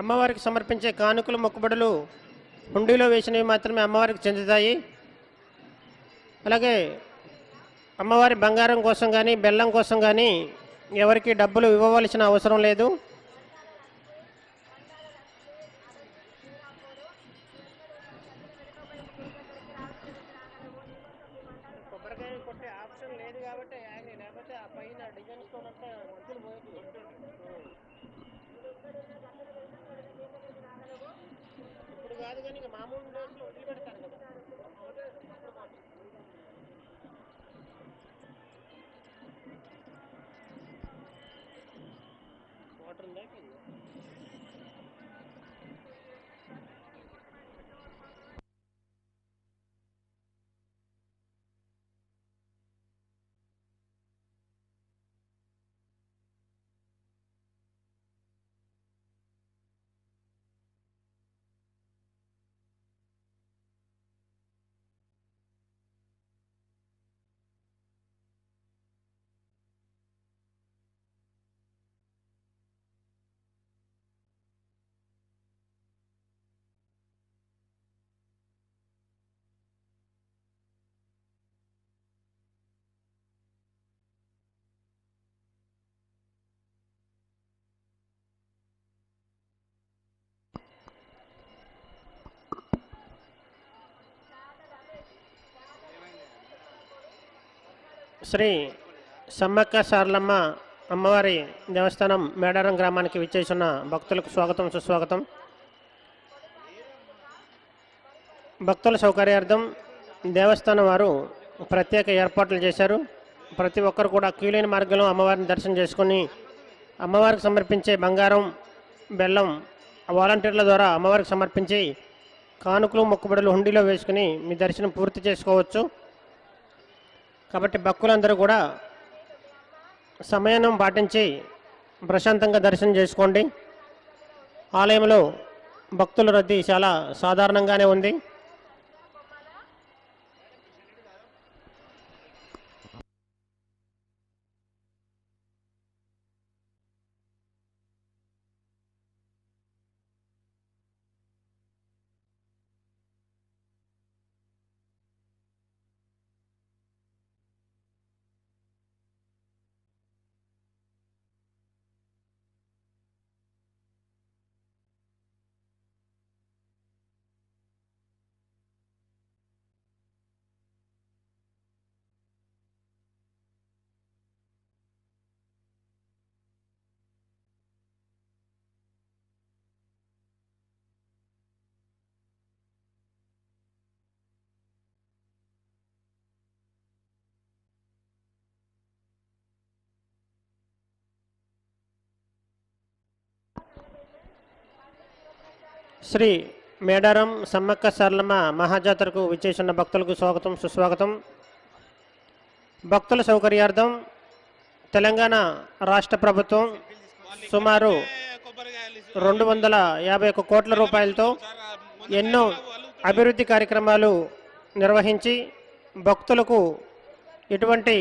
అమ్మవారికి సమర్పించే కానుకలు మొక్కుబడులు హుండీలో వేసినవి మాత్రమే అమ్మవారికి చెందుతాయి. అలాగే అమ్మవారి బంగారం కోసం కానీ బెల్లం కోసం కానీ ఎవరికి డబ్బులు ఇవ్వవలసిన అవసరం లేదు. కొబ్బరికాయ కొట్టే ఆప్షన్ లేదు కాబట్టి లేకపోతే ఆ పైన డిజైన్స్ ఇప్పుడు కాదు కానీ ఇక మామూలు రోజులు వదిలిపెడతారు శ్రీ సమ్మక్క సార్లమ్మ అమ్మవారి దేవస్థానం మేడారం గ్రామానికి విచ్చేసిన భక్తులకు స్వాగతం సుస్వాగతం. భక్తుల సౌకర్యార్థం దేవస్థానం వారు ప్రత్యేక ఏర్పాట్లు చేశారు. ప్రతి ఒక్కరు కూడా క్యూలైన మార్గంలో అమ్మవారిని దర్శనం చేసుకొని అమ్మవారికి సమర్పించే బంగారం బెల్లం వాలంటీర్ల ద్వారా అమ్మవారికి సమర్పించి కానుకలు మొక్కుబడులు హుండీలో వేసుకుని మీ దర్శనం పూర్తి చేసుకోవచ్చు. కాబట్టి భక్తులందరూ కూడా సమయాన్ని పాటించి ప్రశాంతంగా దర్శనం చేసుకోండి. ఆలయంలో భక్తుల రద్దీ చాలా సాధారణంగానే ఉంది. శ్రీ మేడారం సమ్మక్క సార్లమ్మ మహాజాతరకు విచ్చేసిన భక్తులకు స్వాగతం సుస్వాగతం. భక్తుల సౌకర్యార్థం తెలంగాణ రాష్ట్ర ప్రభుత్వం సుమారు రెండు వందల యాభై ఒక్క కోట్ల రూపాయలతో ఎన్నో అభివృద్ధి కార్యక్రమాలు నిర్వహించి భక్తులకు ఎటువంటి